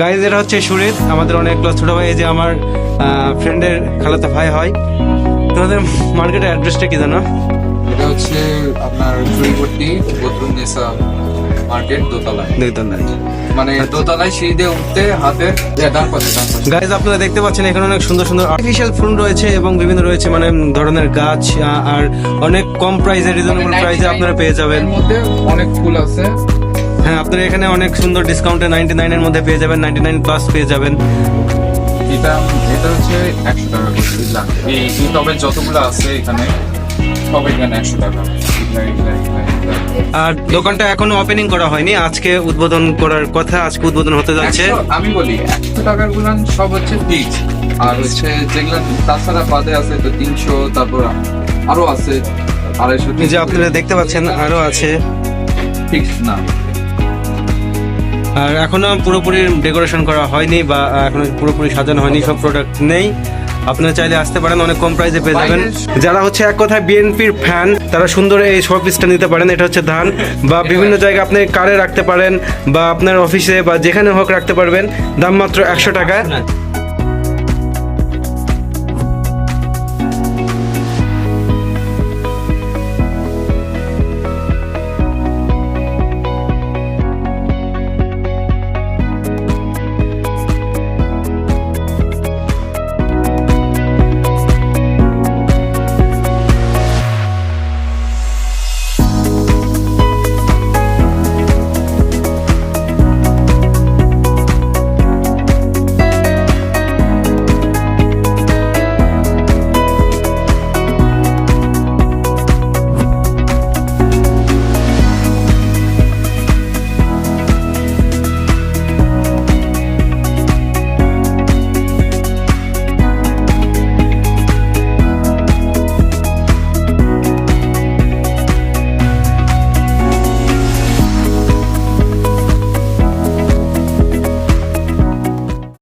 Guys এটা হচ্ছে সুরিত আমাদের অনেক ক্লাস ছোট ভাই এই যে আমার ফ্রেন্ডের খালাতো ভাই হয়। তোমাদের মার্কেটের অ্যাড্রেসটা কি জানো? এটা হচ্ছে আপনার চুরিপট্টি বদরুন্নেসা মার্কেট দোতলায়। দুই তলায় মানে দোতলায় সিঁড়ি দিয়ে উঠতে হাতের ডান পাশে। গাইজ আপনারা দেখতে পাচ্ছেন এখানে অনেক সুন্দর সুন্দর আর্টিফিশিয়াল ফুল রয়েছে এবং বিভিন্ন রয়েছে মানে ধরনের গাছ আর অনেক কম প্রাইসে রিজনেবল প্রাইসে আপনারা পেয়ে যাবেন। মধ্যে অনেক ফুল আছে। হ্যাঁ আপনারা এখানে অনেক সুন্দর ডিসকাউন্টে নাইনটি নাইনের মধ্যে পেয়ে যাবেন নাইনটি নাইন প্লাস পেয়ে যাবেন। এটা এটা হচ্ছে একশো টাকা করে এই টবের যতগুলো আছে এখানে সব এখানে একশো টাকা। আর দোকানটা এখনও ওপেনিং করা হয়নি আজকে উদ্বোধন করার কথা আজকে উদ্বোধন হতে যাচ্ছে। আমি বলি একশো টাকার গুলান সব হচ্ছে ফিক্স আর হচ্ছে যেগুলা তাছাড়া বাদে আছে তো তিনশো তারপর আরও আছে আড়াইশো যে আপনারা দেখতে পাচ্ছেন আরও আছে। ফিক্স না। আর এখনও পুরোপুরি ডেকোরেশন করা হয়নি বা এখনও পুরোপুরি সাজানো হয়নি সব প্রোডাক্ট নেই। আপনারা চাইলে আসতে পারেন অনেক কম প্রাইসে পেয়ে যাবেন। যারা হচ্ছে এক কথায় বিএনপির ফ্যান তারা সুন্দর এই শো পিসটা নিতে পারেন এটা হচ্ছে ধান। বা বিভিন্ন জায়গায় আপনি কারে রাখতে পারেন বা আপনার অফিসে বা যেখানে হোক রাখতে পারবেন। দাম মাত্র একশো টাকা।